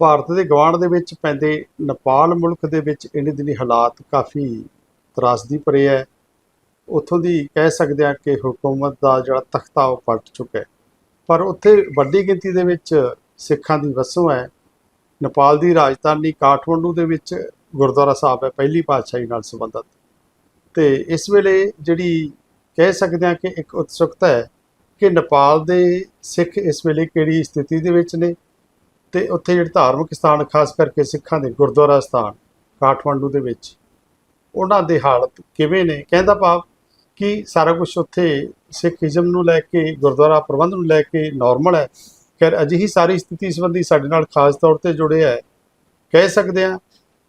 ਭਾਰਤ ਦੇ ਗਵਾਂਢ ਦੇ ਵਿੱਚ ਪੈਂਦੇ ਨੇਪਾਲ ਮੁਲਕ ਦੇ ਵਿੱਚ ਇਹਨੇ ਦਿਨੀ ਹਾਲਾਤ ਕਾਫੀ ਤਰਾਸਦੀ ਭਰੇ ਹੈ ਉੱਥੋਂ ਦੀ ਕਹਿ ਸਕਦੇ ਹਾਂ ਕਿ ਹਕੂਮਤ ਦਾ ਜਿਹੜਾ ਤਖਤਾ ਉਹ ਪਲਟ ਚੁੱਕਾ ਹੈ ਪਰ ਉੱਥੇ ਵੱਡੀ ਗਿਣਤੀ ਦੇ ਵਿੱਚ ਸਿੱਖਾਂ ਦੀ ਵਸੋਂ ਹੈ ਨੇਪਾਲ ਦੀ ਰਾਜਧਾਨੀ ਕਾਠਮੰਡੂ ਦੇ ਵਿੱਚ ਗੁਰਦੁਆਰਾ ਸਾਹਿਬ ਹੈ ਪਹਿਲੀ ਪਾਤਸ਼ਾਹੀ ਨਾਲ ਸੰਬੰਧਿਤ। ਤੇ ਇਸ ਵੇਲੇ ਜਿਹੜੀ ਕਹਿ ਸਕਦੇ ਹਾਂ ਕਿ ਇੱਕ ਉਤਸੁਕਤਾ ਹੈ ਕਿ ਨੇਪਾਲ ਦੇ ਸਿੱਖ ਇਸ ਵੇਲੇ ਕਿਹੜੀ ਸਥਿਤੀ ਦੇ ਵਿੱਚ ਨੇ ਤੇ ਉੱਥੇ ਜਿਹੜੇ ਧਾਰਮਿਕ ਸਥਾਨ, ਖਾਸ ਕਰਕੇ ਸਿੱਖਾਂ ਦੇ ਗੁਰਦੁਆਰਾ ਸਥਾਨ, ਕਾਠਮੰਡੂ ਦੇ ਵਿੱਚ, ਉਹਨਾਂ ਦੇ ਹਾਲਤ ਕਿਵੇਂ ਨੇ? ਕਹਿੰਦਾ ਭਾਵ ਕਿ ਸਾਰਾ ਕੁਝ ਉੱਥੇ ਸਿੱਖੀਜ਼ਮ ਨੂੰ ਲੈ ਕੇ, ਗੁਰਦੁਆਰਾ ਪ੍ਰਬੰਧ ਨੂੰ ਲੈ ਕੇ ਨਾਰਮਲ ਹੈ। ਖੈਰ, ਅਜਿਹੀ ਸਾਰੀ ਸਥਿਤੀ ਸੰਬੰਧੀ ਸਾਡੇ ਨਾਲ ਖਾਸ ਤੌਰ ਤੇ ਜੁੜਿਆ ਹੈ। ਕਹਿ ਸਕਦੇ ਹਾਂ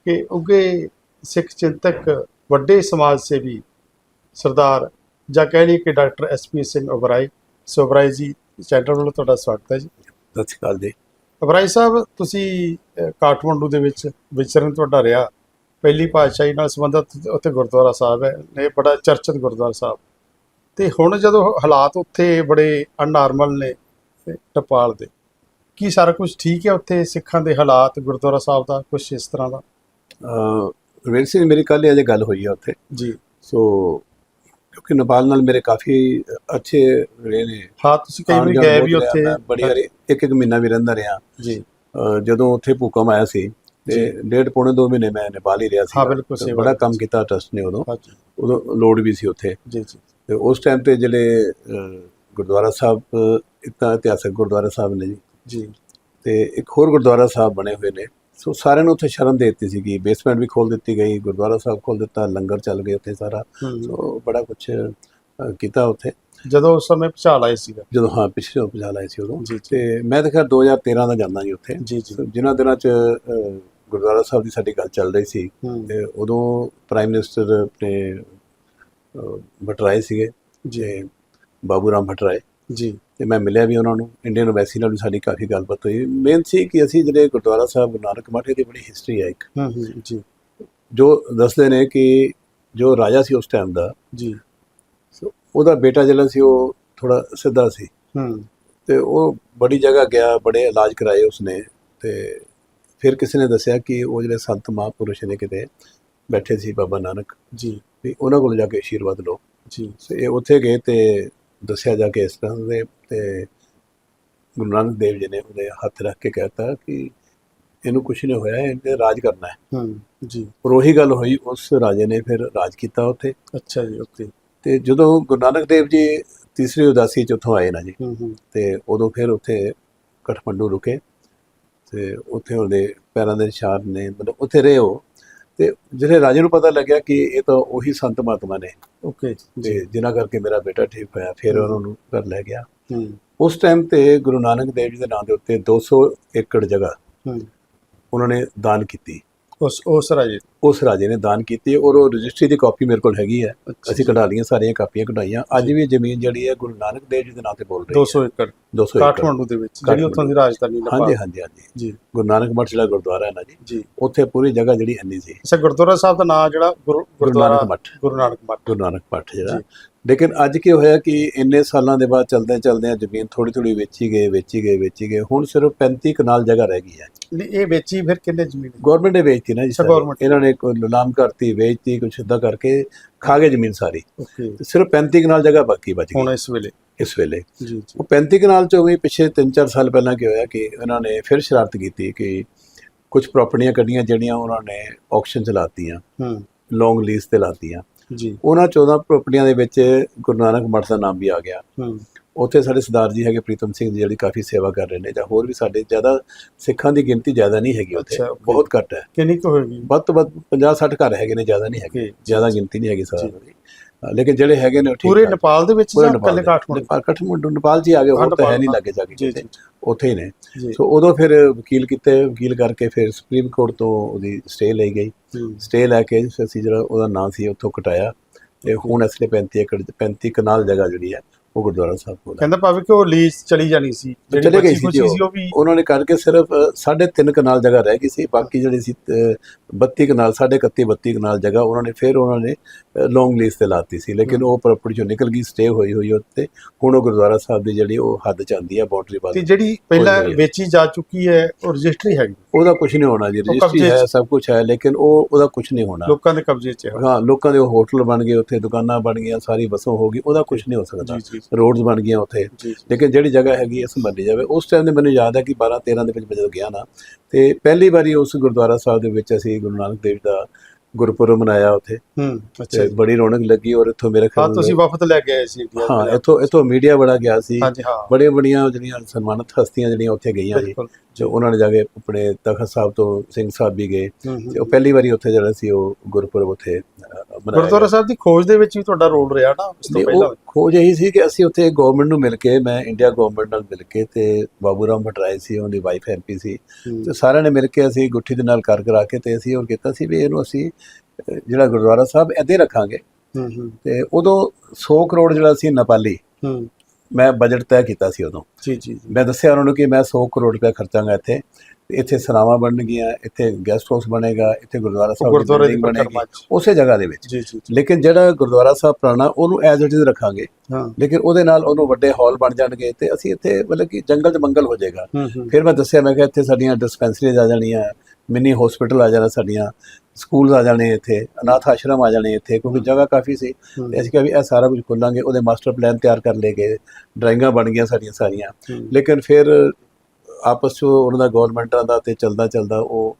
ਕਿ ਉੱਗੇ ਸਿੱਖ ਚਿੰਤਕ, ਵੱਡੇ ਸਮਾਜ ਸੇਵੀ ਸਰਦਾਰ ਜਾਂ ਕਹਿ ਲਈਏ ਕਿ ਡਾਕਟਰ ਐਸਪੀ ਸਿੰਘ ਉਬਰਾਈ ਸੋ ਜੀ, ਚੈਨਲ ਵੱਲੋਂ ਤੁਹਾਡਾ ਸਵਾਗਤ ਹੈ ਜੀ। ਸਤਿ ਸ਼੍ਰੀ ਅਕਾਲ ਜੀ। ਅਬਰਾਈ ਸਾਹਿਬ ਤੁਸੀਂ ਕਾਠਮੰਡੂ ਦੇ ਵਿੱਚ ਵਿਚਰਨ ਤੁਹਾਡਾ ਰਿਹਾ। ਪਹਿਲੀ ਪਾਤਸ਼ਾਹੀ ਨਾਲ ਸੰਬੰਧਿਤ ਉੱਥੇ ਗੁਰਦੁਆਰਾ ਸਾਹਿਬ ਹੈ ਇਹ ਬੜਾ ਚਰਚਿਤ ਗੁਰਦੁਆਰਾ ਸਾਹਿਬ। ਤੇ ਹੁਣ ਜਦੋਂ ਹਾਲਾਤ ਉੱਥੇ ਬੜੇ ਅਨਨਾਰਮਲ ਨੇ ਤੇ ਨੇਪਾਲ ਦੇ ਕੀ ਸਾਰਾ ਕੁਝ ਠੀਕ ਹੈ ਉੱਥੇ ਸਿੱਖਾਂ ਦੇ ਹਾਲਾਤ ਗੁਰਦੁਆਰਾ ਸਾਹਿਬ ਦਾ ਕੁਝ ਇਸ ਤਰ੍ਹਾਂ ਦਾ? ਰਵਿੰਦਰ ਸਿੰਘ ਮੇਰੀ ਕੱਲ੍ਹ ਹੀ ਅਜੇ ਗੱਲ ਹੋਈ ਹੈ ਉੱਥੇ। ਜੀ। ਸੋ ਕਿਉਂਕਿ ਨੇਪਾਲ ਨਾਲ ਮੇਰੇ ਕਾਫੀ ਅੱਛੇ ਰਹੇ ਨੇ। ਹਾਂ ਤੁਸੀਂ ਕਈ ਵਾਰੀ ਗਏ ਵੀ ਉੱਥੇ। ਬੜੀ ਵਾਰੀ ਇੱਕ ਇੱਕ ਮਹੀਨਾ ਵੀ ਰਹਿੰਦਾ ਰਿਹਾ। ਜੀ। ਜਦੋਂ ਉੱਥੇ ਭੂਕੰਪ ਆਇਆ ਸੀ ਤੇ ਡੇਢ ਪੌਣੇ ਦੋ ਮਹੀਨੇ ਮੈਂ ਨੇਪਾਲ ਹੀ ਰਿਹਾ ਸੀ। ਹਾਂ, ਬਿਲਕੁਲ ਸਹੀ ਬੜਾ। ਕੰਮ ਕੀਤਾ ਟਰਸਟ ਨੇ ਉਦੋਂ। ਉਦੋਂ ਲੋਡ ਵੀ ਸੀ ਉੱਥੇ। ਜੀ ਜੀ। ਤੇ ਉਸ ਟਾਈਮ ਤੇ ਜਿਹੜੇ ਗੁਰਦੁਆਰਾ ਸਾਹਿਬ ਇਤਨਾ ਇਤਿਹਾਸਕ ਗੁਰਦੁਆਰਾ ਸਾਹਿਬ ਨੇ ਜੀ। ਜੀ। ਤੇ ਇੱਕ ਹੋਰ ਗੁਰਦੁਆਰਾ ਸਾਹਿਬ ਬਣੇ ਹੋਏ ਨੇ। ਸੋ ਸਾਰਿਆਂ ਨੂੰ ਉੱਥੇ ਸ਼ਰਨ ਦੇ ਦਿੱਤੀ ਸੀਗੀ। ਬੇਸਮੈਂਟ ਵੀ ਖੋਲ ਦਿੱਤੀ ਗਈ ਗੁਰਦੁਆਰਾ ਸਾਹਿਬ ਖੋਲ ਦਿੱਤਾ ਲੰਗਰ ਚੱਲ ਗਏ ਉੱਥੇ ਸਾਰਾ। ਸੋ ਬੜਾ ਕੁਝ ਕੀਤਾ ਉੱਥੇ। ਜਦੋਂ ਉਸ ਸਮੇਂ ਭੁਚਾਲ ਆਏ ਸੀਗਾ? ਜਦੋਂ ਹਾਂ ਪਿਛਲੇ ਉਪਜਾਲ ਆਏ ਸੀ ਉਦੋਂ। ਤੇ ਮੈਂ ਤਾਂ ਖੈਰ 2013 ਦਾ ਜਾਂਦਾ ਜੀ ਉੱਥੇ। ਜੀ ਜੀ। ਸੋ ਜਿਨ੍ਹਾਂ ਦਿਨਾਂ ਚ ਗੁਰਦੁਆਰਾ ਸਾਹਿਬ ਦੀ ਸਾਡੀ ਗੱਲ ਚੱਲ ਰਹੀ ਸੀ ਤੇ ਉਦੋਂ ਪ੍ਰਾਈਮ ਮਿਨਿਸਟਰ ਆਪਣੇ ਭਟਰਾਏ ਸੀਗੇ। ਜੇ। ਬਾਬੂ ਰਾਮ ਭਟਰਾਏ ਜੀ। ਤੇ ਮੈਂ ਮਿਲਿਆ ਵੀ ਉਹਨਾਂ ਨੂੰ ਇੰਡੀਅਨ ਐਮਬੈਸੀ ਨਾਲ ਵੀ ਸਾਡੀ ਕਾਫੀ ਗੱਲਬਾਤ ਹੋਈ। ਮੇਨ ਸੀ ਕਿ ਅਸੀਂ ਜਿਹੜੇ ਗੁਰਦੁਆਰਾ ਸਾਹਿਬ ਗੁਰੂ ਨਾਨਕ ਮਾਠੇ ਦੀ ਬੜੀ ਹਿਸਟਰੀ ਹੈ ਇੱਕ। ਹਮ, ਜੀ। ਜੋ ਦੱਸਦੇ ਨੇ ਕਿ ਜੋ ਰਾਜਾ ਸੀ ਉਸ ਟਾਈਮ ਦਾ ਜੀ। ਸੋ ਉਹਦਾ ਬੇਟਾ ਜਿਹੜਾ ਸੀ ਉਹ ਥੋੜਾ ਸਿੱਧਾ ਸੀ। ਹਮ ਤੇ ਉਹ ਬੜੀ ਜਗ੍ਹਾ ਗਿਆ ਬੜੇ ਇਲਾਜ ਕਰਾਏ ਉਸਨੇ ਤੇ ਫਿਰ ਕਿਸੇ ਨੇ ਦੱਸਿਆ ਕਿ ਉਹ ਜਿਹੜੇ ਸੰਤ ਮਹਾਂਪੁਰਸ਼ ਨੇ ਕਿਤੇ ਬੈਠੇ ਸੀ ਬਾਬਾ ਨਾਨਕ ਜੀ। ਵੀ ਉਹਨਾਂ ਕੋਲ ਜਾ ਕੇ ਆਸ਼ੀਰਵਾਦ ਲਓ। ਜੀ। ਸੋ ਇਹ ਉੱਥੇ ਗਏ ਤੇ ਦੱਸਿਆ ਜਾ ਕੇ ਇਸ ਤਰ੍ਹਾਂ ਦੇ ਤੇ ਗੁਰੂ ਨਾਨਕ ਦੇਵ ਜੀ ਨੇ ਉਹਦੇ ਹੱਥ ਰੱਖ ਕੇ ਕਹਿਤਾ ਕਿ ਇਹਨੂੰ ਕੁਝ ਨਹੀਂ ਹੋਇਆ ਇਹਨੇ ਰਾਜ ਕਰਨਾ ਹੈ। ਹਮ ਜੀ। ਪਰ ਉਹੀ ਗੱਲ ਹੋਈ ਉਸ ਰਾਜੇ ਨੇ ਫਿਰ ਰਾਜ ਕੀਤਾ ਉੱਥੇ। ਅੱਛਾ ਜੀ ਓਕੇ। ਤੇ ਜਦੋਂ ਗੁਰੂ ਨਾਨਕ ਦੇਵ ਜੀ ਤੀਸਰੀ ਉਦਾਸੀ ਚ ਉੱਥੋਂ ਆਏ ਨਾ ਜੀ ਤੇ ਉਦੋਂ ਫਿਰ ਉੱਥੇ ਕਠਮੰਡੂ ਰੁਕੇ ਤੇ ਉੱਥੇ ਉਹਦੇ ਪੈਰਾਂ ਦੇ ਨਿਸ਼ਾਨ ਨੇ ਮਤਲਬ ਉੱਥੇ ਰਹੇ ਉਹ। ਤੇ ਜਿਹੜੇ ਰਾਜੇ ਨੂੰ ਪਤਾ ਲੱਗਿਆ ਕਿ ਇਹ ਤਾਂ ਉਹੀ ਸੰਤ ਮਹਾਤਮਾ ਨੇ ਓਕੇ ਤੇ ਜੀ। ਜਿਨ੍ਹਾਂ ਕਰਕੇ ਮੇਰਾ ਬੇਟਾ ਠੀਕ ਹੋਇਆ ਫਿਰ। ਉਹਨਾਂ ਨੂੰ ਘਰ ਲੈ ਗਿਆ। ਉਸ ਟਾਈਮ ਤੇ ਗੁਰੂ ਨਾਨਕ ਦੇਵ ਜੀ ਦੇ ਨਾਂ ਦੇ ਉੱਤੇ 200 ਏਕੜ ਜਗ੍ਹਾ ਉਹਨਾਂ ਨੇ ਦਾਨ ਕੀਤੀ। ਉਸ ਉਸ ਰਾਜੇ ਉਸ ਰਾਜੇ ਨੇ ਦਾਨ ਕੀਤੀ ਔਰ ਉਹ ਰਜਿਸਟਰੀ ਦੀ ਕਾਪੀ ਮੇਰੇ ਕੋਲ ਹੈਗੀ ਹੈ। ਅਸੀਂ ਕਢਾ ਲਈਆਂ ਸਾਰੀਆਂ ਕਾਪੀਆਂ ਕਢਾਈਆਂ। ਅੱਜ ਵੀ ਜ਼ਮੀਨ ਜਿਹੜੀ ਹੈ ਗੁਰੂ ਨਾਨਕ ਦੇਵ ਜੀ ਦੇ ਨਾਂ ਤੇ ਬੋਲ ਰਹੀ 200 ਏਕੜ ਹੈ 200 ਏਕੜ। ਕਾਠਮੰਡੂ ਦੇ ਵਿੱਚ ਜਿਹੜੀ ਉੱਥੋਂ ਦੀ ਰਾਜਧਾਨੀ ਨੇਪਾਲ ਹਾਂਜੀ ਹਾਂਜੀ ਹਾਂਜੀ। ਜੀ। ਗੁਰੂ ਨਾਨਕ ਮਠ ਜਿਹੜਾ ਗੁਰਦੁਆਰਾ ਹੈ ਨਾ ਜੀ। ਜੀ। ਉੱਥੇ ਪੂਰੀ ਜਗ੍ਹਾ ਜਿਹੜੀ ਇੰਨੀ ਸੀ। ਅੱਛਾ ਗੁਰਦੁਆਰਾ ਸਾਹਿਬ ਦਾ ਨਾਮ ਜਿਹੜਾ ਗੁਰੂ ਗੁਰੂ ਗੁਰਦੁਆਰਾ ਗੁਰੂ ਨਾਨਕ ਮੱਠ। ਗੁਰੂ ਨਾਨਕ ਮਠ ਜਿਹੜਾ। ਲੇਕਿਨ ਅੱਜ ਕੀ ਹੋਇਆ ਕਿ ਇੰਨੇ ਸਾਲਾਂ ਦੇ ਬਾਅਦ ਚਲਦੇ ਚਲਦੇ ਜ਼ਮੀਨ ਥੋੜੀ ਥੋੜੀ ਵੇਚੀ ਗਏ ਵੇਚੀ ਗਏ ਵੇਚੀ ਗਏ ਹੁਣ ਸਿਰਫ 35 ਕਨਾਲ ਜਗ੍ਹਾ ਰਹਿ ਗਈ ਹੈ। ਇਹ ਵੇਚੀ ਫਿਰ ਕਿੰਨੇ ਜ਼ਮੀਨ? ਗਵਰਨਮੈਂਟ ਨੇ ਵੇਚਤੀ ਨਾ ਜੀ। ਇਹਨਾਂ ਨੇ ਕੋਈ ਨਿਲਾਮ ਕਰਤੀ ਵੇਚਤੀ ਕੁਛ ਇਦਾਂ ਕਰਕੇ ਖਾ ਗਏ ਜ਼ਮੀਨ ਸਾਰੀ। ਤੇ ਸਿਰਫ 35 ਕਨਾਲ ਜਗ੍ਹਾ ਬਾਕੀ ਬਚ ਹੁਣ ਗਈ ਇਸ ਵੇਲੇ? ਇਸ ਵੇਲੇ। ਜੀ ਜੀ। ਉਹ 35 ਕਨਾਲ ਚੋਂ ਵੀ ਪਿਛੇ 3-4 ਸਾਲ ਪਹਿਲਾਂ ਕੀ ਹੋਇਆ ਕਿ ਇਹਨਾਂ ਨੇ ਫਿਰ ਸ਼ਰਾਰਤ ਕੀਤੀ ਕਿ ਕੁਝ ਪ੍ਰਾਪਰਟੀਆਂ ਕੱਢੀਆਂ ਜਿਹੜੀਆਂ ਉਹਨਾਂ ਨੇ ਆਕਸ਼ਨ ਚ ਲਾਤੀਆਂ ਹਮ ਲੌਂਗ ਲੀਜ਼ ਤੇ ਲਾਤੀਆਂ। ਜੀ। ਉਹਨਾਂ 14 ਪ੍ਰਾਪਰਟੀਆਂ ਦੇ ਵਿੱਚ ਗੁਰੂ ਨਾਨਕ ਮਠ ਦਾ ਨਾਮ ਵੀ ਆ ਗਿਆ। ਹਮ ਉੱਥੇ ਸਾਡੇ ਸਰਦਾਰ ਜੀ ਹੈਗੇ ਪ੍ਰੀਤਮ ਸਿੰਘ ਜੀ ਜਿਹੜੀ ਕਾਫੀ ਸੇਵਾ ਕਰ ਰਹੇ ਨੇ ਜਾਂ ਹੋਰ ਵੀ ਸਾਡੇ ਜ਼ਿਆਦਾ ਸਿੱਖਾਂ ਦੀ ਗਿਣਤੀ ਜ਼ਿਆਦਾ ਨਹੀਂ ਹੈਗੀ ਉੱਥੇ। ਬਹੁਤ ਘੱਟ ਹੈ। ਕਿੰਨੀ ਕੁ ਹੋਏਗੀ? ਵੱਧ ਤੋਂ ਵੱਧ 50 60 ਘਰ ਹੈਗੇ ਨੇ ਜ਼ਿਆਦਾ ਨਹੀਂ ਹੈਗੇ। ਜ਼ਿਆਦਾ ਗਿਣਤੀ ਨਹੀਂ ਹੈਗੀ ਸਾਰਾ ਦੀ। ਅ, ਲੇਕਿਨ ਜਿਹੜੇ ਹੈਗੇ ਨੇ ਠੀਕ ਪੂਰੇ। ਨੇਪਾਲ ਦੇ ਵਿੱਚ ਜਾਂ ਦੇ। ਕਾਠਮੰਡੂ? ਨੇਪਾਲ ਕਾਠਮੰਡੂ ਨੇਪਾਲ ਜੀ ਆ ਗਏ ਹਾਂ, ਹੋਰ ਤਾਂ ਹੈ ਨਹੀਂ ਲੱਗੇ ਜਾ ਕੇ। ਉੱਥੇ ਹੀ ਨੇ ਸੋ ਉਦੋਂ ਫਿਰ ਵਕੀਲ ਕੀਤੇ ਵਕੀਲ ਕਰਕੇ ਫਿਰ ਸੁਪਰੀਮ ਕੋਰਟ ਤੋਂ ਉਹਦੀ ਸਟੇ ਲਈ ਗਈ। ਸਟੇ ਲੈ ਕੇ ਅਸੀਂ ਜਿਹੜਾ ਉਹਦਾ ਨਾਂ ਸੀ ਉੱਥੋਂ ਕਟਾਇਆ। ਤੇ ਹੁਣ ਅਸਲੇ 35 ਏਕੜ 35 ਕਨਾਲ ਜਗ੍ਹਾ ਜਿਹੜੀ ਹੈ ਉਹ ਗੁਰਦੁਆਰਾ ਸਾਹਿਬ ਕੋਲ ਹੈ ਕਹਿੰਦਾ ਭਾਵੇਂ ਕਿ ਉਹ ਲੀਜ਼ ਚਲੀ ਜਾਣੀ ਸੀ ਜਿਹੜੀ ਚਲੇ ਗਈ ਸੀ ਖੁਚੀ ਜੀ ਸੀ ਉਹ ਵੀ ਉਹਨਾਂ ਨੇ ਕਰਕੇ ਸਿਰਫ ਅ, ਸਾਢੇ ਤਿੰਨ ਕਨਾਲ ਜਗ੍ਹਾ ਰਹਿ ਗਈ ਸੀ ਬਾਕੀ ਜਿਹੜੀ ਸੀ ਅ, 32 ਕਨਾਲ ਸਾਢੇ 31 32 ਕਨਾਲ ਜਗ੍ਹਾ ਉਹਨਾਂ ਨੇ ਫਿਰ ਉਹਨਾਂ ਨੇ ਲੌਂਗ ਲੀਜ਼ ਤੇ ਲਾਤੀ ਸੀ। ਲੇਕਿਨ ਉਹ ਪ੍ਰਾਪਰਟੀ ਚੋਂ ਨਿਕਲ ਗਈ ਸਟੇ ਹੋਈ ਹੋਈ ਉੱਤੇ ਹੁਣ ਉਹ ਗੁਰਦੁਆਰਾ ਸਾਹਿਬ ਦੀ ਜਿਹੜੀ ਉਹ ਹੱਦ ਚ ਆਉਂਦੀ ਹੈ ਬਾਉਂਡਰੀ ਤੇ ਜਿਹੜੀ ਪਹਿਲਾਂ ਹੋਈ ਹੈ। ਵੇਚੀ ਜਾ ਚੁੱਕੀ ਹੈ ਉਹ ਰਜਿਸਟਰੀ ਹੈਗੀ? ਉਹਦਾ ਕੁਝ ਨਹੀਂ ਹੋਣਾ ਜੀ ਉਹ ਰਜਿਸਟਰੀ ਕਬਜ਼ੇ ਹੈ। ਸਭ ਕੁਝ ਹੈ ਲੇਕਿਨ ਉਹ ਉਹਦਾ ਕੁਝ ਨਹੀਂ ਹੋਣਾ। ਲੋਕਾਂ ਦੇ ਕਬਜ਼ੇ 'ਚ ਹੈ। ਹਾਂ ਲੋਕਾਂ ਦੇ ਉਹ ਹੋਟਲ ਬਣ ਗਏ ਉੱਥੇ ਦੁਕਾਨਾਂ ਬਣ ਗਈਆਂ ਸਾਰੀ ਵਸੋਂ ਹੋ ਗਈ ਉਹਦਾ ਕੁਝ ਨਹੀਂ ਹੋ ਸਕਦਾ। ਜੀ ਜੀ। ਰੋਡਸ ਬਣ ਗਈਆਂ ਉੱਥੇ। ਲੇਕਿਨ ਜਿਹੜੀ ਜਗ੍ਹਾ ਹੈਗੀ ਹੈ ਸੰਭਾਲੀ ਜਾਵੇ। ਉਸ ਟਾਈਮ ਦੇ ਮੈਨੂੰ ਯਾਦ ਹੈ ਕਿ 12 13 ਦੇ ਵਿੱਚ ਜਦੋਂ ਗਿਆ ਨਾ ਤੇ ਪਹਿਲੀ ਵਾਰੀ ਉਸ ਗੁਰਦੁਆਰਾ ਸਾਹਿਬ ਦੇ ਵਿੱਚ ਅਸੀਂ ਗੁਰੂ ਨਾਨਕ ਦੇਵ ਦਾ ਗੁਰਪੁਰਬ ਮਨਾਇਆ ਉੱਥੇ। ਹੂੰ ਅੱਛਾ। ਬੜੀ ਰੌਣਕ ਲੱਗੀ ਔਰ ਇੱਥੋਂ ਮੇਰੇ ਖਿਆਲ ਤੁਸੀਂ ਵਫਦ ਲੈ ਕੇ ਆਏ ਸੀ ਇੰਡੀਆ ਹਾਂ ਇੱਥੋਂ ਇੱਥੋਂ ਮੀਡੀਆ ਬੜਾ ਗਿਆ ਸੀ। ਬੜੀਆਂ ਬੜੀਆਂ ਜਿਹੜੀਆਂ ਸਨਮਾਨਿਤ ਹਸਤੀਆਂ ਜਿਹੜੀਆਂ ਉੱਥੇ ਗਈਆਂ ਸੀ ਜੋ ਉਹਨਾਂ ਨੇ ਜਾ ਕੇ ਆਪਣੇ ਤਖਤ ਸਾਹਿਬ ਤੋਂ ਸਿੰਘ ਸਾਹਿਬ ਵੀ ਗਏ। ਤੇ ਉਹ ਪਹਿਲੀ ਵਾਰੀ ਉੱਥੇ ਜਿਹੜਾ ਸੀ ਉਹ ਗੁਰਪੁਰਬ ਉੱਥੇ ਗੁਰਦੁਆਰਾ। ਸਾਹਿਬ ਦੀ ਖੋਜ ਦੇ ਵਿੱਚ ਵੀ ਤੁਹਾਡਾ ਰੋਲ ਰਿਹਾ ਨਾ ਉਸ ਤੋਂ ਪਹਿਲਾਂ ਖੋਜ ਇਹੀ ਸੀ ਕਿ ਅਸੀਂ ਉੱਥੇ ਗਵਰਨਮੈਂਟ ਨੂੰ ਮਿਲ ਕੇ ਮੈਂ ਇੰਡੀਆ ਗਵਰਨਮੈਂਟ ਨਾਲ ਮਿਲ ਕੇ ਤੇ ਬਾਬੂ ਰਾਮ ਭਟਰਾਏ ਸੀ ਉਹਦੀ ਵਾਈਫ ਐਮਪੀ ਸੀ। ਤੇ ਸਾਰਿਆਂ ਨੇ ਮਿਲ ਕੇ ਅਸੀਂ ਗੁੱਠੀ ਦੇ ਨਾਲ ਕਰ ਕਰਾ ਕੇ ਤੇ ਅਸੀਂ ਉਹ ਕੀਤਾ ਸੀ ਵੀ ਇਹਨੂੰ ਅਸੀਂ ਜਿਹੜਾ ਗੁਰਦੁਆਰਾ ਸਾਹਿਬ ਇੱਥੇ ਰੱਖਾਂਗੇ। ਹੂੰ ਹੂੰ। ਤੇ ਉਦੋਂ 100 ਕਰੋੜ ਜਿਹੜਾ ਸੀ ਨੇਪਾਲੀ ਮੈਂ ਬਜਟ ਤੈਅ ਕੀਤਾ ਸੀ ਉਦੋਂ। ਜੀ ਜੀ। ਮੈਂ ਦੱਸਿਆ ਉਹਨਾਂ ਨੂੰ ਕਿ ਮੈਂ 100 ਕਰੋੜ ਰੁਪਏ ਖਰਚਾਂਗਾ ਇੱਥੇ। ਇੱਥੇ ਸਰਾਵਾਂ ਬਣਨਗੀਆਂ ਇੱਥੇ ਗੈਸਟ ਹਾਊਸ ਬਣੇਗਾ ਇੱਥੇ ਗੁਰਦੁਆਰਾ ਸਾਹਿਬ ਦੀ ਬਣੇਗੀ। ਉਸੇ ਜਗ੍ਹਾ ਦੇ ਵਿੱਚ। ਜੀ ਜੀ ਜੀ। ਲੇਕਿਨ ਜਿਹੜਾ ਗੁਰਦੁਆਰਾ ਸਾਹਿਬ ਪੁਰਾਣਾ ਉਹਨੂੰ ਐਜ਼ ਇਟ ਇਜ਼ ਰੱਖਾਂਗੇ। ਹਾਂ। ਲੇਕਿਨ ਉਹਦੇ ਨਾਲ ਉਹਨੂੰ ਵੱਡੇ ਹਾਲ ਬਣ ਜਾਣਗੇ ਤੇ ਅਸੀਂ ਇੱਥੇ ਮਤਲਬ ਕਿ ਜੰਗਲ 'ਚ ਮੰਗਲ ਹੋ ਜਾਏਗਾ। ਫਿਰ ਮੈਂ ਦੱਸਿਆ ਮੈਂ ਕਿਹਾ ਇੱਥੇ ਸਾਡੀਆਂ ਡਿਸਪੈਂਸਰੀਜ਼ ਆ ਜਾਣੀਆਂ ਮਿਨੀ ਹਸਪੀਟਲ ਆ ਜਾਣਾ ਸਾਡੀਆਂ ਸਕੂਲਸ ਆ ਜਾਣੇ ਇੱਥੇ ਅਨਾਥ ਆਸ਼ਰਮ ਆ ਜਾਣੇ ਇੱਥੇ ਕਿਉਂਕਿ ਜਗ੍ਹਾ ਕਾਫੀ ਸੀ। ਤੇ ਅਸੀਂ ਕਿਹਾ ਵੀ ਇਹ ਸਾਰਾ ਕੁਝ ਖੋਲਾਂਗੇ ਉਹਦੇ ਮਾਸਟਰ ਪਲਾਨ ਤਿਆਰ ਕਰ ਲਏ ਗਏ ਡਰਾਇੰਗਾਂ ਬਣ ਗਈਆਂ ਸਾਡੀਆਂ ਸਾਰੀਆਂ। ਲੇਕਿਨ ਫਿਰ ਆਪਸ 'ਚ ਉਹਨਾਂ ਦਾ ਗਵਰਨਮੈਂਟਾਂ ਦਾ ਤੇ ਚੱਲਦਾ ਚੱਲਦਾ ਉਹ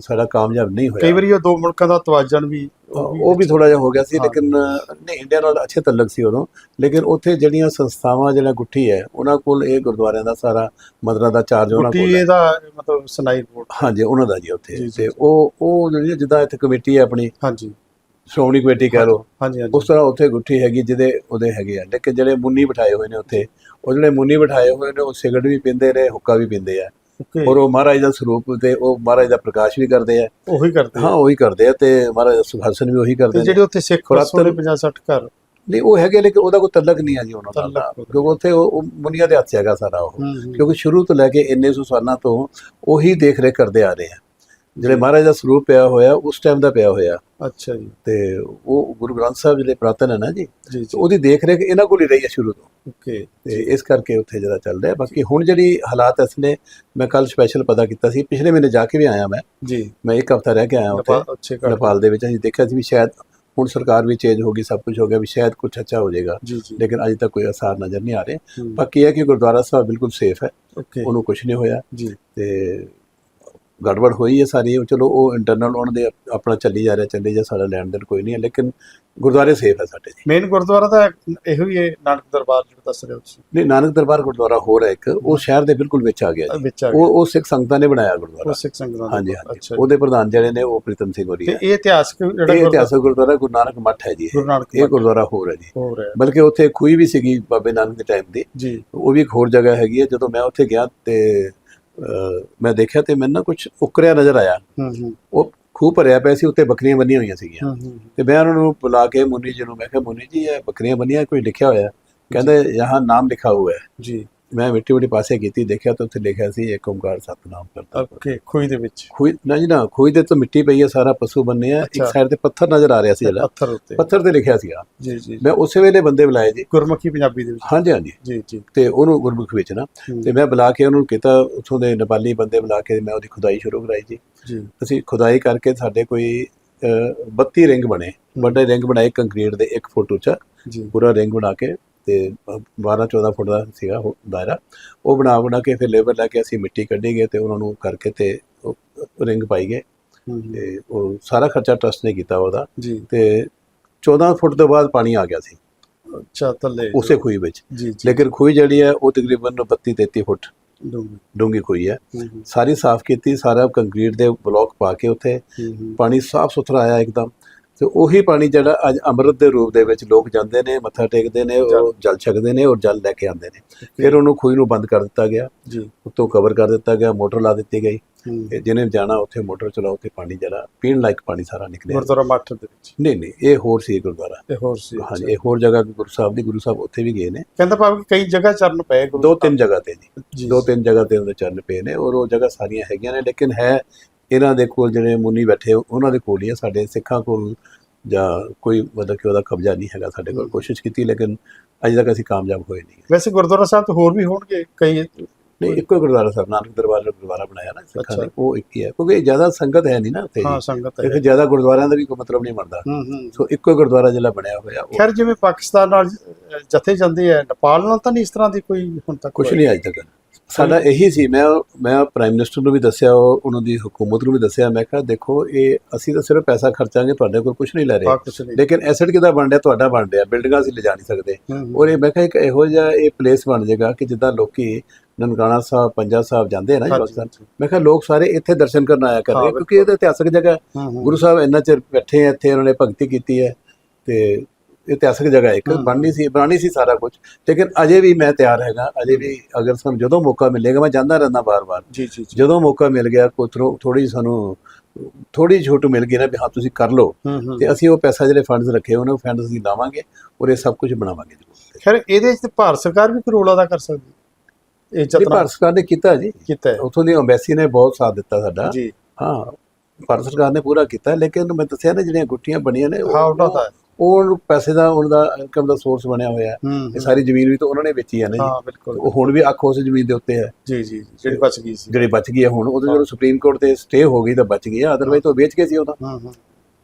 ਸਾਡਾ ਕਾਮਯਾਬ ਨਹੀਂ ਕਈ ਹੋਇਆ ਵਾਰੀ ਉਹ ਦੋ ਮੁਲਕਾਂ ਦਾ ਤਵਾਜ਼ਨ ਵੀ ਉਹ ਵੀ ਥੋੜਾ ਜਿਹਾ ਹੋ ਗਿਆ ਸੀ। ਲੇਕਿਨ ਨਹੀਂ ਇੰਡੀਆ ਨਾਲ ਅੱਛੇ ਤਲਕ ਸੀ ਉਦੋਂ। ਲੇਕਿਨ ਉੱਥੇ ਜਿਹੜੀਆਂ ਸੰਸਥਾਵਾਂ ਜਿਹੜਾ ਗੁੱਠੀ ਹੈ ਉਹਨਾਂ ਕੋਲ ਇਹ ਗੁਰਦੁਆਰਿਆਂ ਦਾ ਸਾਰਾ ਮਦਰਾਂ ਦਾ ਚਾਰਜ ਉਹਨਾਂ ਕੋਲ ਇਹਦਾ ਮਤਲਬ ਸੁਣਾਈ ਰਿਪੋਰਟ। ਹਾਂਜੀ ਉਹਨਾਂ ਦਾ ਜੀ ਉੱਥੇ। ਤੇ। ਉਹ ਉਹ ਜਿਹੜੀ ਜਿੱਦਾਂ ਇੱਥੇ ਕਮੇਟੀ ਹੈ ਆਪਣੀ ਹਾਂਜੀ। ਸ਼੍ਰੋਮਣੀ ਕਮੇਟੀ ਕਹਿ ਲਓ ਹਾਂਜੀ ਹਾਂਜੀ ਉਸ ਤਰ੍ਹਾਂ ਉੱਥੇ ਗੁੱਠੀ ਹੈਗੀ ਜਿਹਦੇ ਉਹਦੇ ਹੈਗੇ ਆ। ਲੇਕਿਨ ਜਿਹੜੇ ਮੁੰਨੀ ਬਿਠਾਏ ਹੋਏ ਨੇ ਉੱਥੇ ਉਹ ਜਿਹੜੇ ਮੁੰਨੀ ਬਿਠਾਏ ਹੋਏ ਨੇ ਉਹ ਸਿਗਰਟ ਵੀ ਪੀਂਦੇ ਨੇ ਹੁੱਕਾ ਵੀ ਪੀਂਦੇ ਆ। ਔਰ ਉਹ ਮਹਾਰਾਜ ਦਾ ਸਰੂਪ ਤੇ ਉਹ ਮਹਾਰਾਜ ਦਾ ਪ੍ਰਕਾਸ਼ ਵੀ ਕਰਦੇ ਆ। ਉਹੀ ਕਰਦੇ ਹਾਂ ਉਹੀ ਕਰਦੇ ਆ ਤੇ ਮਹਾਰਾਜ ਦਾ ਸੁਖਾਸਨ ਵੀ ਉਹੀ ਕਰਦੇ ਨੇ। ਜਿਹੜੇ ਉੱਥੇ ਸਿੱਖ ਦੇ 50 60 ਘਰ। ਨਹੀਂ ਉਹ ਹੈਗੇ ਲੇਕਿਨ ਉਹਦਾ ਕੋਈ ਤਲਕ ਨਹੀਂ ਆ ਜੀ ਉਹਨਾਂ ਦਾ। ਕਿਉਂਕਿ ਉੱਥੇ ਉਹ ਮੁਨੀਆਂ ਦੇ ਹੱਥ ਹੈਗਾ ਸਾਰਾ ਉਹ। ਕਿਉਂਕਿ ਸ਼ੁਰੂ ਤੋਂ ਲੈ ਕੇ ਇੰਨੇ ਸੌ ਸਾਲਾਂ ਤੋਂ ਉਹੀ ਦੇਖ ਰੇਖ ਕਰਦੇ ਆ ਰਹੇ ਆ। ਜਿਹੜੇ ਮਹਾਰਾਜ ਦਾ ਸਰੂਪ ਪਿਆ ਹੋਇਆ ਉਸ ਟਾਈਮ ਦਾ ਪਿਆ ਹੋਇਆ। ਅੱਛਾ ਜੀ। ਤੇ ਉਹ ਗੁਰੂ ਗ੍ਰੰਥ ਸਾਹਿਬ ਜਿਹੜੇ ਪ੍ਰਾਤਨ ਹੈ ਨਾ ਜੀ? ਉਹਦੀ ਦੇਖ ਰੇਖ ਇਹਨਾਂ ਕੋਲ ਹੀ ਰਹੀ ਹੈ ਸ਼ੁਰੂ ਤੋਂ। ਓਕੇ। ਤੇ ਇਸ ਕਰਕੇ ਉੱਥੇ ਜਿਹੜਾ ਚੱਲ ਰਿਹਾ। ਬਾਕੀ ਹੁਣ ਜਿਹੜੀ ਹਾਲਾਤ ਇਸ ਨੇ ਮੈਂ ਕੱਲ ਸਪੈਸ਼ਲ ਪਤਾ ਕੀਤਾ ਸੀ। ਪਿਛਲੇ ਮਹੀਨੇ ਜਾ ਕੇ ਵੀ ਆਇਆ ਮੈਂ। ਜੀ। ਮੈਂ ਇੱਕ ਹਫਤਾ ਰਹਿ ਕੇ ਆਇਆ ਉੱਥੇ। ਨੇਪਾਲ ਦੇ ਵਿੱਚ ਅਸੀਂ ਦੇਖਿਆ ਸੀ ਵੀ ਸ਼ਾਇਦ ਹੁਣ ਸਰਕਾਰ ਵੀ ਚੇਂਜ ਹੋ ਗਈ ਸਭ ਕੁਝ ਹੋ ਗਿਆ ਵੀ ਸ਼ਾਇਦ ਕੁਝ ਅੱਛਾ ਹੋ ਜਾਏਗਾ। ਲੇਕਿਨ ਅਜੇ ਤੱਕ ਕੋਈ ਅਸਾਰ ਨਜ਼ਰ ਨਹੀਂ ਆ ਰਹੇ। ਬਾਕੀ ਇਹ ਕਿ ਗੁਰਦੁਆਰਾ ਸਾਹਿਬ ਬਿਲਕੁਲ ਸੇਫ ਹੈ। ਉਹਨੂੰ ਕੁਝ ਨਹੀਂ ਹੋਇਆ। ਜੀ। ਤੇ ਗੜਬੜ ਹੋਈ ਹੈ ਸਾਰੀ ਉਹ ਚਲੋ ਉਹ ਇੰਟਰਨਲ ਉਹਨਾਂ ਦੇ ਆਪ- ਆਪਣਾ ਚੱਲੀ ਜਾ ਰਿਹਾ ਚੱਲੀ ਜਾ ਸਾਡਾ ਲੈਣ ਦੇਣ ਕੋਈ ਨਹੀਂ ਹੈ ਲੇਕਿਨ ਗੁਰਦੁਆਰੇ ਸੇਫ ਹੈ ਸਾਡੇ ਜੀ ਮੇਨ ਗੁਰਦੁਆਰਾ ਤਾਂ ਇਹੋ ਹੀ ਹੈ ਨਾਨਕ ਦਰਬਾਰ ਜਿਹੜਾ ਦੱਸ ਰਹੇ ਹੋ ਤੁਸੀਂ ਨਹੀਂ ਨਾਨਕ ਦਰਬਾਰ ਗੁਰਦੁਆਰਾ ਹੋਰ ਹੈ ਇੱਕ ਉਹ ਸ਼ਹਿਰ ਦੇ ਬਿਲਕੁਲ ਵਿੱਚ ਆ ਗਿਆ ਜੀ ਉਹ ਉਹ ਸਿੱਖ ਸੰਗਤਾਂ ਨੇ ਬਣਾਇਆ ਗੁਰਦੁਆਰਾ ਉਹ ਸਿੱਖ ਸੰਗਤਾਂ ਹਾਂਜੀ ਹਾਂਜੀ। ਉਹਦੇ ਪ੍ਰਧਾਨ ਜਿਹੜੇ ਨੇ ਉਹ ਪ੍ਰੀਤਮ ਸਿੰਘ ਹੋਰੀ ਹੈ ਇਹ ਇਤਿਹਾਸਕ ਜਿਹੜਾ ਇਹ ਗੁਰਦੁਆਰਾ ਇਤਿਹਾਸਕ ਗੁਰਦੁਆਰਾ ਗੁਰੂ ਨਾਨਕ ਮੱਠ ਹੈ ਜੀ ਇਹ। ਗੁਰਦੁਆਰਾ ਹੋਰ ਹੈ ਜੀ ਬਲਕਿ ਉੱਥੇ ਖੂਹੀ ਵੀ ਸੀਗੀ ਬਾਬੇ ਨਾਨਕ ਦੇ ਟਾਈਮ ਦੀ ਜੀ ਉਹ ਵੀ ਇੱਕ ਹੋਰ ਜਗ੍ਹਾ ਹੈਗੀ ਹੈ ਜਦੋਂ ਮੈਂ ਉੱਥੇ ਗਿਆ ਤੇ ਮੈਂ ਦੇਖਿਆ ਤੇ ਮੈਨੂੰ ਨਾ ਕੁਝ ਉਕਰਿਆ ਨਜ਼ਰ ਆਇਆ। ਉਹ ਖੂਹ ਭਰਿਆ ਪਿਆ ਸੀ ਉੱਤੇ ਬੱਕਰੀਆਂ ਬੰਨੀਆਂ ਹੋਈਆਂ ਸੀਗੀਆਂ। ਤੇ ਮੈਂ ਉਹਨਾਂ ਨੂੰ ਬੁਲਾ ਕੇ ਮੁੰਨੀ ਜੀ ਨੂੰ ਮੈਂ ਕਿਹਾ ਮੁੰਨੀ ਜੀ ਇਹ ਬੱਕਰੀਆਂ ਬੰਨੀਆਂ ਕੋਈ ਲਿਖਿਆ ਹੋਇਆ? ਕਹਿੰਦੇ ਯਹਾਂ ਨਾਮ ਲਿਖਾ ਹੋਇਆ ਹੈ। ਜੀ। ਮੈਂ ਮਿੱਟੀ ਮਿੱਟੀ ਪਾਸੇ ਕੀਤੀ ਦੇਖਿਆ ਤਾਂ ਉੱਥੇ ਲਿਖਿਆ ਸੀ ਏਕ ਓਮਕਾਰ ਸਤਨਾਮ ਕਰਤਾ ਓਕੇ ਖੋਈ ਦੇ ਵਿੱਚ। ਖੂਹ ਨਾ ਜੀ ਨਾ ਖੂਹ ਦੇ ਤੋਂ ਮਿੱਟੀ ਪਈ ਹੈ ਸਾਰਾ ਪਸ਼ੂ ਬੰਨੇ ਆ ਇੱਕ। ਸਾਈਡ ਤੇ ਪੱਥਰ ਨਜ਼ਰ ਆ ਰਿਹਾ ਸੀ ਜਿਹੜਾ। ਪੱਥਰ ਉੱਤੇ। ਪੱਥਰ ਤੇ ਲਿਖਿਆ ਸੀਗਾ। ਜੀ ਜੀ ਮੈਂ ਉਸੇ ਵੇਲੇ ਬੰਦੇ ਬੁਲਾਏ ਜੀ। ਗੁਰਮੁਖੀ ਪੰਜਾਬੀ ਦੇ ਵਿੱਚ। ਹਾਂਜੀ ਹਾਂਜੀ। ਜੀ ਜੀ। ਤੇ ਉਹਨੂੰ ਗੁਰਮੁਖ ਵਿੱਚ ਨਾ ਤੇ ਮੈਂ ਬੁਲਾ ਕੇ ਉਹਨੂੰ ਕੀਤਾ ਉੱਥੋਂ ਦੇ ਨੇਪਾਲੀ ਬੰਦੇ ਬੁਲਾ ਕੇ ਮੈਂ ਉਹਦੀ ਖੁਦਾਈ ਸ਼ੁਰੂ ਕਰਾਈ ਜੀ। ਜੀ। ਅਸੀਂ ਖੁਦਾਈ ਕਰਕੇ ਸਾਡੇ ਕੋਈ ਅਹ, 32 ਰਿੰਗ ਬਣੇ। ਵੱਡੇ ਰਿੰਗ ਬਣਾਏ ਕੰਕਰੀਟ ਦੇ 1 ਫੁੱਟ ਉੱਚਾ। ਜੀ। ਪੂਰਾ ਰਿੰਗ ਬਣਾ ਕੇ ਤੇ 12 14 ਫੁੱਟ ਦਾ ਸੀਗਾ ਦਾਇਰਾ। ਉਹ ਬਣਾ ਬਣਾ ਕੇ ਫਿਰ ਲੇਬਰ ਲੈ ਕੇ ਅਸੀਂ ਮਿੱਟੀ ਕੱਢੀ ਗਏ ਤੇ ਉਹਨਾਂ ਨੂੰ ਕਰਕੇ ਤੇ ਰਿੰਗ ਪਾਈ ਗਏ ਤੇ ਉਹ ਸਾਰਾ ਖਰਚਾ ਟਰਸਟ ਨੇ ਕੀਤਾ ਉਹਦਾ। ਤੇ 14 ਫੁੱਟ ਤੋਂ ਬਾਅਦ ਪਾਣੀ ਆ ਗਿਆ ਸੀ। ਅੱਛਾ ਥੱਲੇ। ਉਸੇ ਖੂਹੀ ਵਿੱਚ। ਲੇਕਿਨ ਖੂਹੀ ਜਿਹੜੀ ਹੈ ਉਹ ਤਕਰੀਬਨ 32 33 ਫੁੱਟ। ਡੂੰਗੀ ਖੂਹੀ ਹੈ। ਸਾਰੀ ਸਾਫ਼ ਕੀਤੀ ਸਾਰਾ ਕੰਕਰੀਟ ਦੇ ਬਲੌਕ ਪਾ ਕੇ ਉੱਥੇ ਪਾਣੀ ਸਾਫ਼ ਸੁਥਰਾ ਆਇਆ ਇੱਕਦਮ। ਤੇ ਉਹੀ ਪਾਣੀ ਜਿਹੜਾ ਅੱਜ ਅੰਮ੍ਰਿਤ ਦੇ ਰੂਪ ਦੇ ਵਿੱਚ ਲੋਕ ਜਾਂਦੇ ਨੇ ਮੱਥਾ ਟੇਕਦੇ ਨੇ ਉਹ ਜਲ ਛਕਦੇ ਨੇ ਔਰ ਜਲ ਲੈ ਕੇ ਆਉਂਦੇ ਨੇ। ਫਿਰ ਉਹਨੂੰ ਖੂਹੀ ਨੂੰ ਬੰਦ ਕਰ ਦਿੱਤਾ ਗਿਆ। ਜੀ। ਉੱਤੋਂ ਕਵਰ ਕਰ ਦਿੱਤਾ ਗਿਆ ਮੋਟਰ ਲਾ ਦਿੱਤੀ ਗਈ। ਹੂੰ। ਤੇ ਜਿਹਨੇ ਜਾਣਾ ਉੱਥੇ ਮੋਟਰ ਚਲਾਓ ਤੇ ਪਾਣੀ ਜਿਹੜਾ ਪੀਣ ਲਾਇਕ ਪਾਣੀ ਸਾਰਾ ਨਿਕਲਿਆ। ਗੁਰਦੁਆਰਾ ਮੱਠ ਦੇ ਵਿੱਚ। ਨਹੀਂ ਨਹੀਂ ਇਹ ਹੋਰ ਸੀ ਗੁਰਦੁਆਰਾ। ਤੇ ਹੋਰ ਸੀ ਹਾਂਜੀ ਇਹ ਹੋਰ ਜਗ੍ਹਾ ਗੁਰੂ ਸਾਹਿਬ ਦੀ ਗੁਰੂ ਸਾਹਿਬ ਉੱਥੇ ਵੀ ਗਏ ਨੇ। ਕਹਿੰਦਾ ਭਾਵੇਂ ਕਈ ਜਗ੍ਹਾ ਚਰਨ ਪਏ ਗੁਰੂ ਦੋ ਤਿੰਨ ਜਗ੍ਹਾ ਤੇ ਜੀ। ਜੀ। ਦੋ ਤਿੰਨ ਜਗ੍ਹਾ ਤੇ ਉਹਦੇ ਚਰਨ ਪਏ ਨੇ ਔਰ ਉਹ ਜਗ੍ਹਾ ਸਾਰੀਆਂ ਹੈਗੀਆਂ ਨੇ ਲੇਕਿਨ ਹੈ ਇਹਨਾਂ ਦੇ ਕੋਲ ਜਿਹੜੇ ਮੁਨੀ ਬੈਠੇ ਉਹਨਾਂ ਦੇ ਕੋਲ ਹੀ ਆ ਸਾਡੇ ਸਿੱਖਾਂ ਕੋਲ ਜਾਂ ਕੋਈ ਮਤਲਬ ਕਿ ਉਹਦਾ ਕਬਜ਼ਾ ਨਹੀਂ ਹੈਗਾ ਸਾਡੇ ਕੋਲ ਕੋਸ਼ਿਸ਼ ਕੀਤੀ ਲੇਕਿਨ ਅਜੇ ਤੱਕ ਅਸੀਂ ਕਾਮਯਾਬ ਹੋਏ ਨਹੀਂ ਵੈਸੇ ਗੁਰਦੁਆਰਾ ਸਾਹਿਬ ਤੋਂ ਹੋਰ ਵੀ ਹੋਣਗੇ ਕਈ? ਨਹੀਂ ਇੱਕੋ ਹੀ ਗੁਰਦੁਆਰਾ ਸਾਹਿਬ ਨਾਨਕ ਦਰਬਾਰ ਦਾ ਗੁਰਦੁਆਰਾ ਬਣਾਇਆ ਨਾ ਸਿੱਖਾਂ ਨੇ। ਉਹ ਇੱਕ ਹੀ ਹੈ ਕਿਉਂਕਿ ਜ਼ਿਆਦਾ ਸੰਗਤ ਹੈ ਨਹੀਂ ਨਾ ਉੱਥੇ। ਹਾਂ ਸੰਗਤ ਹੈ। ਫਿਰ ਜ਼ਿਆਦਾ ਗੁਰਦੁਆਰਿਆਂ ਦਾ ਵੀ ਕੋਈ ਮਤਲਬ ਨਹੀਂ ਬਣਦਾ। ਸੋ ਇੱਕੋ ਹੀ ਗੁਰਦੁਆਰਾ ਜਿਹੜਾ ਬਣਿਆ ਹੋਇਆ ਉਹ ਖੈਰ ਜਿਵੇਂ ਪਾਕਿਸਤਾਨ ਨਾਲ ਜਥੇ ਜਾਂਦੇ ਆ ਨੇਪਾਲ ਨਾਲ ਤਾਂ ਨਹੀਂ ਇਸ ਤਰ੍ਹਾਂ ਦੀ ਕੋਈ ਹੁਣ ਤੱਕ ਕੁਝ ਨਹੀਂ ਅਜੇ ਤੱਕ। ਸਾਡਾ ਇਹੀ ਸੀ ਮੈਂ ਮੈਂ ਪ੍ਰਾਈਮ ਮਿਨਿਸਟਰ ਨੂੰ ਵੀ ਦੱਸਿਆ ਉਹ- ਉਹਨਾਂ ਦੀ ਹਕੂਮਤ ਨੂੰ ਵੀ ਦੱਸਿਆ ਮੈਂ ਕਿਹਾ ਦੇਖੋ ਇਹ ਅਸੀਂ ਤਾਂ ਸਿਰਫ ਪੈਸਾ ਖਰਚਾਂਗੇ ਤੁਹਾਡੇ ਕੋਲ ਕੁਝ ਨਹੀਂ ਲੈ ਰਹੇ। ਲੇਕਿਨ ਐਸੈਟ ਕਿਦਾ ਬਣ ਰਿਹਾ ਤੁਹਾਡਾ ਬਣ ਰਿਹਾ ਬਿਲਡਿੰਗਾਂ ਅਸੀਂ ਲਿਜਾ ਨਹੀਂ ਸਕਦੇ। ਔਰ ਇਹ ਮੈਂ ਕਿਹਾ ਇੱਕ ਇਹੋ ਜਿਹਾ ਇਹ ਪਲੇਸ ਬਣ ਜਾਏਗਾ ਕਿ ਜਿੱਦਾਂ ਲੋਕੀ ਨਨਕਾਣਾ ਸਾਹਿਬ ਪੰਜਾ ਸਾਹਿਬ ਜਾਂਦੇ ਆ ਨਾ ਪਾਕਿਸਤਾਨ ਮੈਂ ਕਿਹਾ ਲੋਕ ਸਾਰੇ ਇੱਥੇ ਦਰਸ਼ਨ ਕਰਨ ਆਇਆ ਕਰਦੇ ਕਿਉਂਕਿ ਇਹ ਤਾਂ ਇਤਿਹਾਸਕ ਜਗ੍ਹਾ। ਗੁਰੂ ਸਾਹਿਬ ਇੰਨਾ ਚਿਰ ਬੈਠੇ ਆ ਇੱਥੇ ਉਹਨਾਂ ਨੇ ਭਗਤੀ ਕੀਤੀ ਹੈ ਤੇ ਇਤਿਹਾਸਕ ਜਗ੍ਹਾ ਇੱਕ। ਬਣਨੀ ਸੀ ਬਣਨੀ ਸੀ ਸਾਰਾ ਕੁਝ ਲੇਕਿਨ ਅਜੇ ਵੀ ਮੈਂ ਤਿਆਰ ਹੈਗਾ ਅਜੇ ਵੀ ਅਗਰ ਸਾਨੂੰ ਜਦੋਂ ਮੌਕਾ ਮਿਲੇਗਾ ਮੈਂ ਜਾਂਦਾ ਰਹਿੰਦਾ ਬਾਰ-ਬਾਰ ਜੀ ਜੀ ਜੀ। ਜਦੋਂ ਮੌਕਾ ਮਿਲ ਗਿਆ ਕੋਈ ਥੋੜੀ ਸਾਨੂੰ ਥੋੜੀ ਛੂਟ ਮਿਲ ਗਈ ਨਾ ਵੀ ਹਾਂ ਤੁਸੀਂ ਕਰ ਲਓ। ਤੇ ਅਸੀਂ ਉਹ ਪੈਸਾ ਜਿਹੜੇ ਫੰਡਸ ਰੱਖੇ ਉਹਨਾਂ ਫੰਡਸ ਅਸੀਂ ਲਾਵਾਂਗੇ ਔਰ ਇਹ ਸਭ ਕੁਝ ਬਣਾਵਾਂਗੇ ਖੈਰ ਇਹਦੇ ਵਿੱਚ ਭਾਰਤ ਸਰਕਾਰ ਵੀ ਕੋਈ ਰੋਲ ਅਦਾ ਕਰ ਸਕਦੀ। ਇਹ ਜੀ ਜਤਨਾ ਭਾਰਤ ਸਰਕਾਰ ਨੇ ਕੀਤਾ ਜੀ। ਕੀਤਾ ਉਥੋਂ ਦੀ ਅੰਬੈਸੀ ਨੇ ਬਹੁਤ ਸਾਥ ਦਿੱਤਾ ਸਾਡਾ। ਜੀ। ਹਾਂ ਭਾਰਤ ਸਰਕਾਰ ਨੇ ਪੂਰਾ ਕੀਤਾ ਲੇਕਿਨ ਮੈਂ ਦੱਸਿਆ ਨਾ ਜਿਹੜੀਆਂ ਗੁੱਟੀਆਂ ਬਣੀਆਂ ਨੇ ਹਾਂ ਉਹਨਾਂ ਉਹ ਪੈਸੇ ਦਾ ਉਹਨਾਂ ਦਾ ਇਨਕਮ ਦਾ ਸੋਰਸ ਬਣਿਆ ਹੋਇਆ ਹੈ। ਇਹ। ਸਾਰੀ ਜ਼ਮੀਨ ਵੀ ਤਾਂ ਉਹਨਾਂ ਨੇ ਵੇਚੀ ਹੈ ਨਾ ਜੀ। ਹਾਂ ਬਿਲਕੁਲ। ਉਹ ਹੁਣ ਵੀ ਅੱਖ ਉਸ ਜ਼ਮੀਨ ਦੇ ਉੱਤੇ ਹੈ। ਜੀ ਜੀ ਜਿਹੜੀ ਬਚ ਗਈ ਸੀ। ਜਿਹੜੀ ਬਚ ਗਈ ਹੈ ਹੁਣ ਉਹਦੇ ਜਦੋਂ ਸੁਪਰੀਮ ਕੋਰਟ ਤੇ ਸਟੇ ਹੋ ਗਈ ਤਾਂ ਬਚ ਗਈ ਹੈ। ਅਦਰਵਾਈਜ਼ ਤਾਂ ਵੇਚ ਕੇ ਸੀ ਉਹਦਾ ਹੂੰ ਹੂੰ।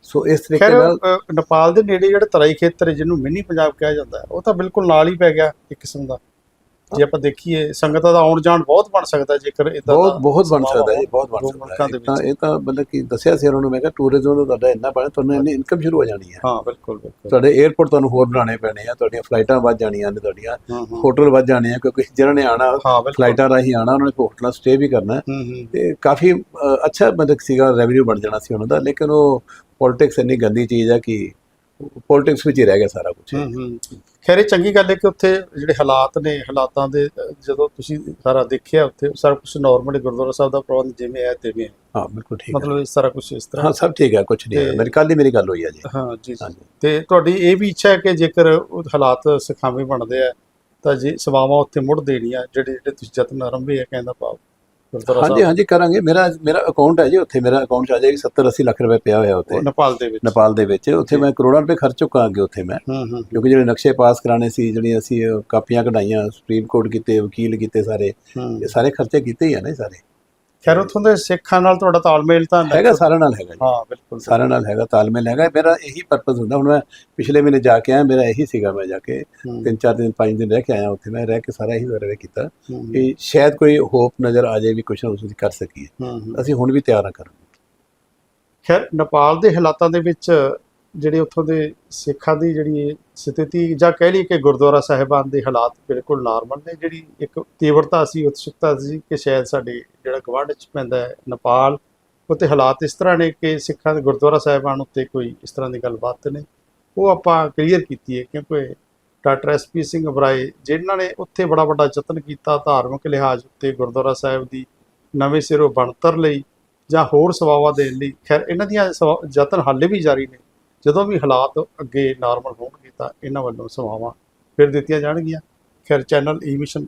ਸੋ ਇਸ ਤਰੀਕੇ ਨਾਲ ਨੇਪਾਲ ਦੇ ਨੇੜੇ ਜਿਹੜਾ ਤਰਾਈ ਖੇਤਰ ਜਿਹਨੂੰ ਮਿੰਨੀ ਪੰਜਾਬ ਕਿਹਾ ਜਾਂਦਾ ਹੈ ਉਹ ਤਾਂ ਬਿਲਕੁਲ ਨਾਲ ਹੀ ਪੈ ਗਿਆ ਇੱਕ ਕਿਸਮ ਦਾ। ਜੇ ਆਪਾਂ ਦੇਖੀਏ ਸੰਗਤਾਂ ਦਾ ਆਉਣ ਜਾਣ ਬਹੁਤ ਬਣ ਸਕਦਾ ਜੇਕਰ ਇਦਾਂ ਬਹੁਤ ਬਹੁਤ ਬਣ ਸਕਦਾ ਜੀ ਬਹੁਤ ਬਣ ਸਕਦਾ। ਤਾਂ ਇਹ ਤਾਂ ਮਤਲਬ ਕਿ ਦੱਸਿਆ ਸੀ ਉਹਨਾਂ ਨੂੰ ਮੈਂ ਕਿਹਾ ਟੂਰਿਜ਼ਮ ਦਾ ਤੁਹਾਡਾ ਇੰਨਾ ਬਣਾ ਤੁਹਾਨੂੰ ਇੰਨੀ ਇਨਕਮ ਸ਼ੁਰੂ ਹੋ ਜਾਣੀ ਹੈ। ਹਾਂ ਬਿਲਕੁਲ ਬਿਲਕੁਲ। ਤੁਹਾਡੇ 에어ਪੋਰਟ ਤੁਹਾਨੂੰ ਹੋਰ ਬਣਾਉਣੇ ਪੈਣੇ ਆ ਤੁਹਾਡੀਆਂ ਫਲਾਈਟਾਂ ਵੱਧ ਜਾਣੀਆਂ ਨੇ ਤੁਹਾਡੀਆਂ ਹੋਟਲ ਵੱਧ ਜਾਣੇ ਆ ਕਿਉਂਕਿ ਜਿਹਨਾਂ ਨੇ ਆਣਾ ਫਲਾਈਟਾਂ ਰਾਹੀਂ ਆਣਾ ਉਹਨਾਂ ਨੇ ਹੋਟਲਾਂ ਸਟੇ ਵੀ ਕਰਨਾ। ਤੇ ਕਾਫੀ ਅੱਛਾ ਮਤਲਬ ਸੀਗਾ ਰੈਵਨਿਊ ਬਣ ਜਾਣਾ ਸੀ ਉਹਨਾਂ ਦਾ ਲੇਕਿਨ ਉਹ ਪੋਲਿਟਿਕਸ ਇੰਨੀ ਗੰਦੀ ਚੀਜ਼ ਹੈ ਕਿ ਪੋਲਿਟਿਕਸ ਵਿੱਚ ਹੀ ਰਹਿ ਗਿਆ ਸਾਰਾ ਕੁਝ ਹੂੰ ਹੂੰ। ਖੈਰ ਇਹ ਚੰਗੀ ਗੱਲ ਹੈ ਕਿ ਉੱਥੇ ਜਿਹੜੇ ਹਾਲਾਤ ਨੇ ਹਾਲਾਤਾਂ ਦੇ ਜਦੋਂ ਤੁਸੀਂ ਸਾਰਾ ਦੇਖਿਆ ਉੱਥੇ ਸਾਰਾ ਕੁਝ ਨਾਰਮਲ ਗੁਰਦੁਆਰਾ ਸਾਹਿਬ ਦਾ ਪ੍ਰਬੰਧ ਜਿਵੇਂ ਹੈ ਤਿਵੇਂ ਹੈ। ਹਾਂ ਬਿਲਕੁਲ ਠੀਕ ਮਤਲਬ ਇਸ ਤਰ੍ਹਾਂ ਕੁਝ ਇਸ ਤਰ੍ਹਾਂ ਹਾਂ ਸਭ ਠੀਕ ਹੈ ਕੁਝ ਨਹੀਂ ਹੈ। ਮੇਰੀ ਕੱਲ ਹੀ ਮੇਰੀ ਗੱਲ ਹੋਈ ਹੈ ਜੀ। ਹਾਂ ਜੀ। ਤੇ ਤੁਹਾਡੀ ਇਹ ਵੀ ਇੱਛਾ ਹੈ ਕਿ ਜੇਕਰ ਉਹ ਹਾਲਾਤ ਸਿਖਾਵੇਂ ਬਣਦੇ ਆ ਤਾਂ ਜੀ ਸੇਵਾਵਾਂ ਉੱਥੇ ਮੁੜ ਦੇਣੀਆਂ ਜਿਹੜੇ ਜਿਹੜੇ ਤੁਸੀਂ ਯਤਨ ਆਰੰਭੇ ਆ ਕਹਿੰਦਾ ਗੁਰਦੁਆਰਾ ਹਾਂਜੀ ਹਾਂਜੀ ਕਰਾਂਗੇ। ਮੇਰਾ ਮੇਰਾ ਅਕਾਊਂਟ ਹੈ ਜੀ ਉੱਥੇ ਮੇਰਾ ਅਕਾਊਂਟ ਚ ਆ ਜਾਏਗੀ 70 80 ਲੱਖ ਰੁਪਏ ਪਿਆ ਹੋਇਆ ਉੱਥੇ। ਨੇਪਾਲ ਦੇ ਵਿੱਚ। ਨੇਪਾਲ ਦੇ ਵਿੱਚ। ਉੱਥੇ ਮੈਂ ਕਰੋੜਾਂ ਰੁਪਏ ਖਰਚ ਚੁੱਕਾ ਅੱਗੇ ਉੱਥੇ ਮੈਂ। ਕਿਉਂਕਿ ਜਿਹੜੇ ਨਕਸ਼ੇ ਪਾਸ ਕਰਾਣੇ ਸੀ ਜਿਹੜੀਆਂ ਅਸੀਂ ਕਾਪੀਆਂ ਕਢਾਈਆਂ ਸੁਪਰੀਮ ਕੋਰਟ ਕੀਤੇ ਵਕੀਲ ਕੀਤੇ ਸਾਰੇ ਇਹ ਸਾਰੇ ਖਰਚੇ ਕੀਤੇ ਹੀ ਆ ਨਾ ਸਾਰੇ। ਖੈਰ ਉੱਥੋਂ ਦੇ ਸਿੱਖਾਂ ਨਾਲ ਤੁਹਾਡਾ ਤਾਲਮੇਲ ਤਾਂ ਹੈਗਾ ਸਾਰਿਆਂ ਨਾਲ ਹੈਗਾ ਜੀ। ਹਾਂ ਬਿਲਕੁਲ ਸਾਰਿਆਂ ਨਾਲ ਹੈਗਾ ਤਾਲਮੇਲ ਹੈਗਾ। ਮੇਰਾ ਇਹੀ ਪਰਪਸ ਹੁੰਦਾ। ਹੁਣ ਮੈਂ ਪਿਛਲੇ ਮਹੀਨੇ ਜਾ ਕੇ ਆਇਆ ਮੇਰਾ ਇਹੀ ਸੀਗਾ ਮੈਂ ਜਾ ਕੇ ਤਿੰਨ ਚਾਰ ਦਿਨ ਪੰਜ ਦਿਨ ਰਹਿ ਕੇ ਆਇਆ ਉੱਥੇ। ਮੈਂ ਰਹਿ ਕੇ ਸਾਰਾ ਇਹੀ ਸਰਵੇ ਕੀਤਾ ਕਿ ਸ਼ਾਇਦ ਕੋਈ ਹੋਪ ਨਜ਼ਰ ਆ ਜਾਏ ਵੀ ਕੁਛ ਨਾ ਅਸੀਂ ਕਰ ਸਕੀਏ। ਅਸੀਂ ਹੁਣ ਵੀ ਤਿਆਰ ਹਾਂ ਕਰਨ। ਖੈਰ ਨੇਪਾਲ ਦੇ ਹਾਲਾਤਾਂ ਦੇ ਵਿੱਚ ਜਿਹੜੇ ਉੱਥੋਂ ਦੇ ਸਿੱਖਾਂ ਦੀ ਜਿਹੜੀ ਸਥਿਤੀ, ਜਾਂ ਕਹਿ ਲਈ ਕਿ ਗੁਰਦੁਆਰਾ ਸਾਹਿਬਾਨ ਦੇ ਹਾਲਾਤ ਬਿਲਕੁਲ ਨਾਰਮਲ ਨੇ, ਜਿਹੜੀ ਇੱਕ ਤੀਵਰਤਾ ਸੀ, ਉਤਸੁਕਤਾ ਸੀ ਕਿ ਸ਼ਾਇਦ ਸਾਡੇ ਜਿਹੜਾ ਗਵਾਂਢ ਚ ਪੈਂਦਾ ਹੈ, ਨੇਪਾਲ, ਉੱਥੇ ਹਾਲਾਤ ਇਸ ਤਰ੍ਹਾਂ ਨੇ ਕਿ ਸਿੱਖਾਂ ਦੇ ਗੁਰਦੁਆਰਾ ਸਾਹਿਬਾਨ ਉੱਤੇ ਕੋਈ ਇਸ ਤਰ੍ਹਾਂ ਦੀ ਗੱਲਬਾਤ ਨੇ ਉਹ ਆਪਾਂ ਕਲੀਅਰ ਕੀਤੀ ਹੈ, ਕਿਉਂਕਿ ਡਾਕਟਰ ਐਸਪੀ ਸਿੰਘ ਬਰਾਏ, ਜਿਨ੍ਹਾਂ ਨੇ ਉੱਥੇ ਬੜਾ ਵੱਡਾ ਯਤਨ ਕੀਤਾ ਧਾਰਮਿਕ ਲਿਹਾਜ਼ ਉੱਤੇ ਗੁਰਦੁਆਰਾ ਸਾਹਿਬ ਦੀ ਨਵੇਂ ਸਿਰੋਂ ਬਣਤਰ ਲਈ ਜਾਂ ਹੋਰ ਸੇਵਾਵਾਂ ਦੇਣ ਲਈ। ਖੈਰ, ਇਹਨਾਂ ਦੀਆਂ ਸੇਵਾ- ਯਤਨ ਹਾਲੇ ਵੀ ਜਾਰੀ ਨੇ। ਜਦੋਂ ਵੀ ਹਾਲਾਤ ਅੱਗੇ ਨਾਰਮਲ ਹੋਣਗੇ ਤਾਂ ਇਹਨਾਂ ਵੱਲੋਂ ਸੇਵਾਵਾਂ ਫਿਰ ਦਿੱਤੀਆਂ ਜਾਣਗੀਆਂ। ਖੈਰ ਚੈਨਲ ਈ ਮਿਸ਼ਨ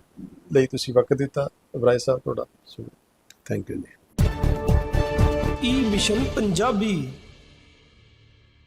ਲਈ ਤੁਸੀਂ ਵਕਤ ਦਿੱਤਾ। ਇਬਰਾਹਿਮ ਸਾਹਿਬ, ਤੁਹਾਡਾ ਥੈਂਕ ਯੂ ਜੀ। ਈ ਮਿਸ਼ਨ ਪੰਜਾਬੀ